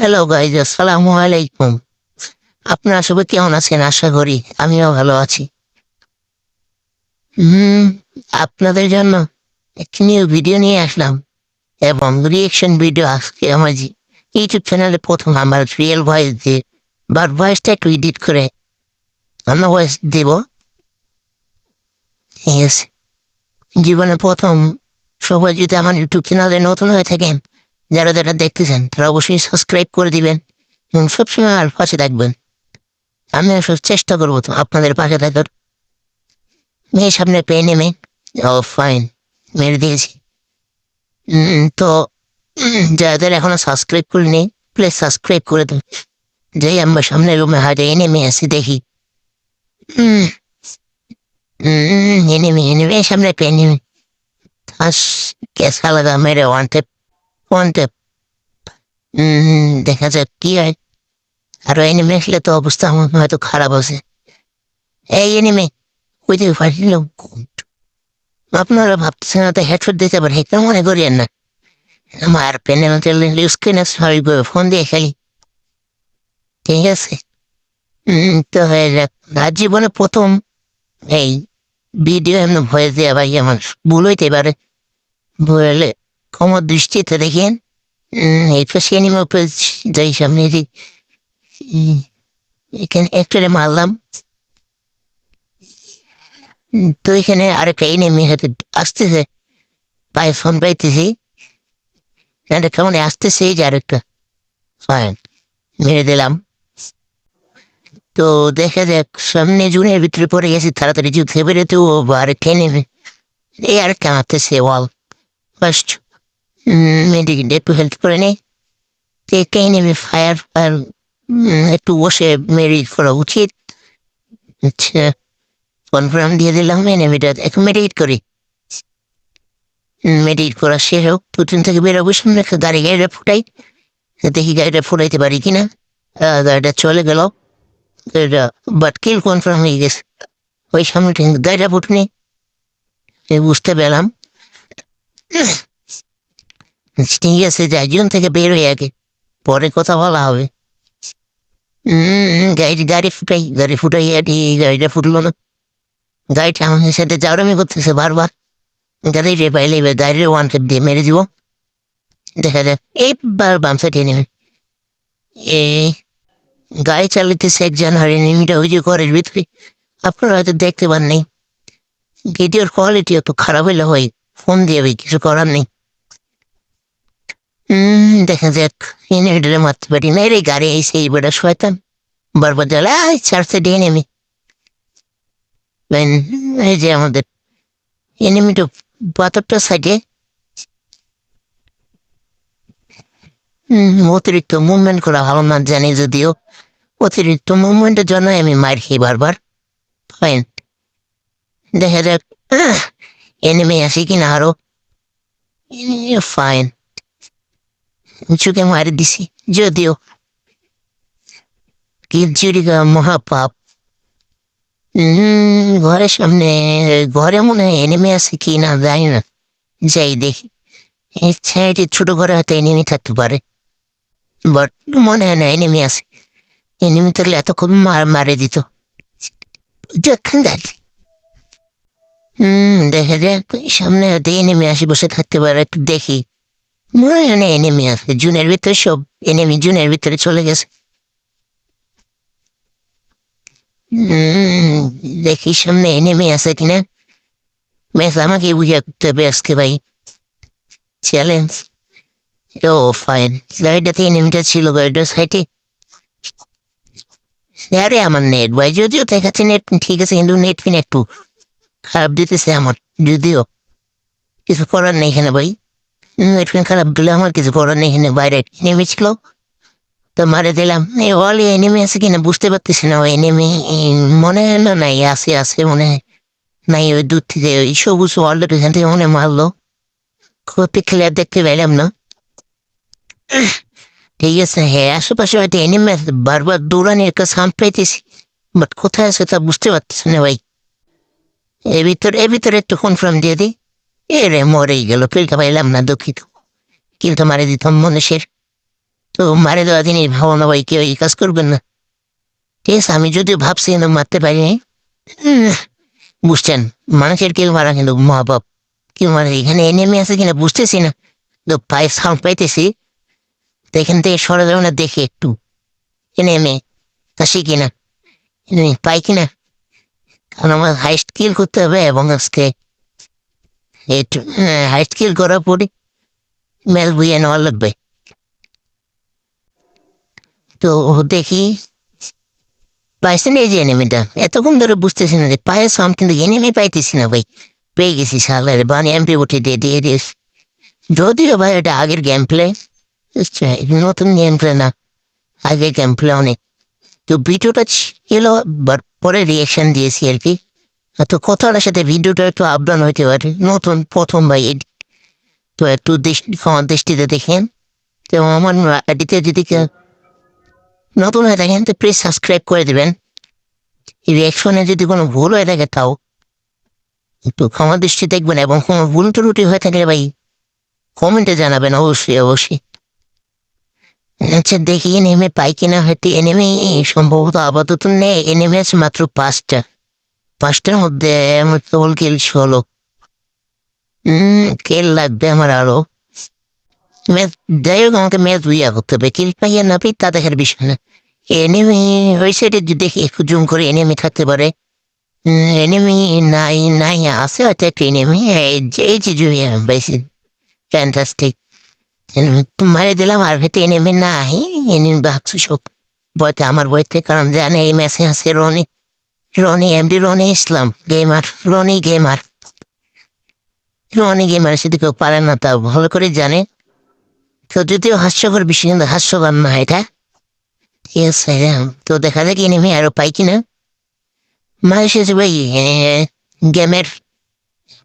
Hello guys আসসালামু আলাইকুম আপনারা সবাই কেমন আছেন? আশা করি আমিও ভালো আছি। হুম, আপনাদের জন্য একটি নিউ ভিডিও নিয়ে আসলাম এবং রিয়েকশন ভিডিও আজকে আমার ইউটিউব চ্যানেলে প্রথম আমার রিয়েল ভয়েস দিয়ে বাট ভয়েসটা একটু এডিট করে অন্য ভয়েস দেব। ঠিক আছে জীবনে প্রথম সবাই যদি আমার ইউটিউব চ্যানেলে নতুন হয়ে থাকেন যারা যারা দেখতেছেন, তারা অবশ্যই সাবস্ক্রাইব করে দিবেন এবং সবসময় আর পাশে থাকবেন। আমি আসলে চেষ্টা করব তো আপনাদের পাশে থাকার। মেয়ের সামনে পেয়ে নেমে ও ফাইন মেরে দিয়েছি। তো যাদের এখনও সাবস্ক্রাইব করিনি প্লিজ সাবস্ক্রাইব করে দেন। যেই আমরা সামনে রুমে হাটে নেমে আসি দেখি। এনেমে এনেমে সামনে পেয়ে নেমে গ্যাস আলাদা মেরে ওয়ান টেপ ওয়ান দেখা যাক কি হয়। আরও এনিমে আসলে তো অবস্থা আমার হয়তো খারাপ আছে। এই এনিমে ওই যে ফাটিল আপনারা ভাবতেছেন হয়তো হেডফোন দিতে পারে, এটা মনে করিয়েন না। আমার স্ক্রিনে সরি করে ফোন দিয়ে খেলি। ঠিক আছে? তো হয়ে যাক। আর জীবনে প্রথম এই ভিডিও এমনি ভয়েস দেওয়া ভাই, আমার ভুল হইতে পারে। বলে কমর দৃষ্টিতে দেখেন পাশে এনিমে উপরে যাই সামনে যে এখানে একটা মারলাম তো এখানে আরেকটা এনিমি হাতে আসতেছে পায়ে ফোন পাইতেছি এটা কেমন আসতেছে যে আরেকটা ফাইন মেরে দিলাম তো দেখা যাক সামনে জুনের ভিতরে পড়ে গেছি তাড়াতাড়ি জুত ফেবে তো আরেকটা নেবে এই আরেকটা মারতেছে ওয়াল ফার্স্ট মেডিকেল একটু হেল্প করে তো একটা নেবে ফায়ার ফায়ার একটু বসে মেরি করা উচিত আচ্ছা কনফার্ম দিয়ে দিলাম এনিমিটা এখন মেডিকেট করি মেডিকেট করা শেষ হোক দুদিন থেকে বেরোবো সামনে একটা গাড়ি গাড়িটা ফুটাই দেখি গাড়িটা ফুটাইতে পারি কিনা আহ, গাড়িটা চলে গেল গাড়িটা বাট কিল কনফার্ম হয়ে গেছে ওই সামনে গাড়িটা ফুটনি বুঝতে পেলাম ঠিক আছে যাই জন থেকে বের হয়ে আগে। পরে কথা বলা হবে। গাড়ি গাড়ি ফুটাই গাড়ি ফুটাই গাড়িটা ফুটলো না। গাড়িটা আমাদের সাথে জাউরামি করতেছে বারবার। গাড়ি রে পাইলে এবার গাড়ির ওয়ান টেপ দিয়ে মেরে দিব। দেখা যাক, এইবার বাম সাইডে নেবে এই গাড়ি চালাইতেছে এক জানুয়ারি, নেমিটা ওই যে ঘরের ভিতরে। আপনারা হয়তো দেখতে পান নেই। ভিডিওর কোয়ালিটি একটু খারাপ হইলে হয় ফোন দিয়ে কিছু করার নেই। দেখা যাক ইনভার্টারে মারতে পারি না রে গাড়ি এসে এই বেটা শয়তান বারবার জ্বালা চার্জে দিয়ে নেমে এই যে আমাদের এনিমিটো পাথরটা সাইডে অতিরিক্ত মুভমেন্ট করা ভালো না জানি যদিও অতিরিক্ত মুভমেন্টের জন্য আমি মার খাই বারবার ফাইন দেখা যাক এনিমি আসি কিনা আরও ফাইন চুকে মারি দিছি যদিও কি চুরিকা মহাপাপ ঘরের সামনে ঘরে মনে হয় এনিমি আছে কি না জানি না যাই দেখি এই সাইডে ছোট ঘরে হয়তো এনিমি থাকতে পারে বাট মনে হয় না এনিমি আছে এনিমি থাকলে এতক্ষণ মার মারে দিত যখন দেখ হুম দেখা যাক সামনে হয়তো এনিমি আসি বসে থাকতে পারে একটু দেখি মনে হয় না এনিমি আছে জুনের ভিতরে সব এনিমি জুনের ভিতরে চলে গেছে দেখি সামনে নেমে আছে কিনা ব্যাস আমাকে বুঝে করতে হবে আজকে ভাই চ্যালেঞ্জ ও ফাইন গাড়িটাতে নেমটা ছিল গাড়িটার সাইডে আরে আমার নেট ভাই যদিও দেখাচ্ছে নেট ঠিক আছে কিন্তু নেট ফিন একটু খারাপ দিতেছে আমার যদিও কিছু করার নেই এখানে ভাই ফিন খারাপ দিলে আমার কিছু করার নেই এখানে বাইরে নেমেছিল তো মারে দিলাম এই অলি এনিমি আছে কিনা বুঝতে পারতেছি না ওই এনিমি মনে হয় না নাই আছে আছে মনে নাই ওই দূর থেকে ওই সবুজ ওয়ার্ল্ডের এখান থেকে মনে মারলো খুবই ক্লিয়ার দেখতে পেলাম না ঠিক আছে হ্যাঁ আশেপাশে হয়তো এনিমি বারবার দৌড়ানি একটা সাউন্ড পাইতেছি বাট কোথায় আছে তা বুঝতে পারতেছি না ভাই এর ভিতরে এর ভিতরে একটু কনফার্ম দিয়ে দিই এ রে মরেই গেল কিলটা পাইলাম না দুঃখিত। কিন্তু মারে দিতাম মানুষের তো মারে দেওয়া জিনিস ভাবো না ভাই কেউ এই কাজ করবেন না। ঠিক আছে, আমি যদিও ভাবছি কিন্তু মারতে পারিনি বুঝছেন, মানুষের কেউ মারা কিন্তু মা বাপ কেউ মারা এখানে এনেমি আছে কিনা বুঝতেছি না। তো পায়ে সাউন্ড পাইতেছি। তো এখান থেকে সরে যাবে না, দেখি একটু। এনেমে আসি কিনা? পাই কিনা? কারণ আমার হাইস্ট কিল করতে হবে এবং আজকে একটু হাইস্ট কিল করার পরে মেল বুঝে নেওয়া লাগবে তো দেখি পাইছেন এই যে এনিমিটা এতক্ষণ ধরে বুঝতেছি না যে পায়ে সাম কিন্তু এনিমি পাইতেছি না ভাই পেয়ে গেছি সালের বানি এমপি উঠে দিয়ে দিয়ে দিস যদিও ভাই এটা আগের গেম প্লে নতুন গেম প্লে না আগের গেম প্লে অনেক তো ভিডিওটা ছিল বাট পরে রিয়াকশন দিয়েছি আর কি তো কথাটার সাথে ভিডিওটা একটু আপডাউন হইতে পারে। নতুন প্রথম ভাই তো একটু দৃষ্টি ক্ষমা দৃষ্টিতে দেখেন। তো আমার এডিতে যদি নতুন হয়ে থাকেন, তো প্লিজ সাবস্ক্রাইব করে দেবেন। রিয়াকশনে যদি কোনো ভুল হয়ে থাকে তাও একটু ক্ষমা দৃষ্টি দেখবেন এবং কোনো ভুল ত্রুটি হয়ে থাকলে ভাই কমেন্টে জানাবেন, অবশ্যই অবশ্যই। আচ্ছা দেখি নেমে পাই কিনা হয়তো। এনেমে সম্ভবত আপাতত নেই। এনেমে আছে মাত্র পাঁচটা। পাঁচটার মধ্যে আমার কেবল কেল ষোলো? কেল লাগবে আমার আরও? যাই হোক, আমাকে ম্যাথ বুঝিয়া করতে হবে। কিল পাইয়া না পাই তা দেখার বিষয় না। এনেমি ওই যদি দেখি, একটু জুম করে এনেমি থাকতে পারে। এনেমি নাই নাই, আছে হয়তো একটা এনেমি এই যে জুড়িয়া বেশি ফ্যান্টাস্টিক মারে দিলাম, আর ভেতরে এনেমি নাই। এনে ভাবছ সব। বইতে আমার বইতে কারণ জানে, এই ম্যাচে আছে Roni. Roni MD Roni Islam gamer Roni gamer Roni gamer শুধু কেউ পারে না তা ভালো করে জানে। তো যদিও হাস্যকর বিষয়, কিন্তু হাস্যকর না এটা। ঠিক আছে। তো দেখা যাক এনেমি আরও পাই কিনা। মানুষ ভাই গেমের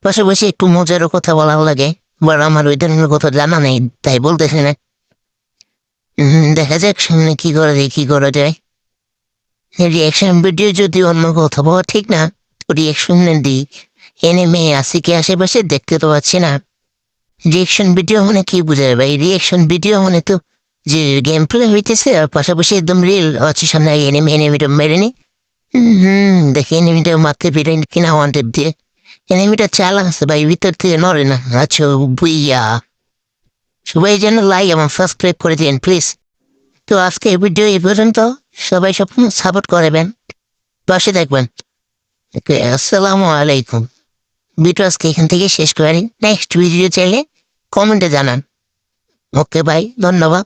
পাশাপাশি একটু মজারও কথা বলা লাগে বাট আমার ওই ধরনের কথা জানা নেই, তাই বলতেছি না। দেখা যাক সামনে কি করা যায়, কি করা যায়। রিয়াকশন ভিডিও যদি অন্য কথা বলা ঠিক না, তো রিয়াকশন দিই এনে মেয়ে আসি কি আশেপাশে দেখতে তো পাচ্ছি না। রিয়াকশন ভিডিও মানে কি বোঝায় ভাই? রিয়াকশন ভিডিও মানে তো যে গেম প্লে হইতেছে, আর পাশাপাশি একদম রিল আছে সামনে এনিমি এনিমিটা মেরে নি। হুম, দেখি এনিমিটা মারতে পেরে কিনা ওয়ান টেপ দিয়ে এনিমিটা চালা আছে ভাই, ভিতর থেকে নড়ে না। আচ্ছা বুইয়া। সবাই যেন লাইক এবং সাবস্ক্রাইব করে দিন প্লিজ তো আজকে ভিডিও এই পর্যন্ত। সবাই সব সাপোর্ট করবেন পাশে ওকে, আসসালামু আলাইকুম। আজকে এখান থেকে শেষ করি। নেক্সট ভিডিও চাইলে কমেন্টে জানান। ওকে ভাই ধন্যবাদ।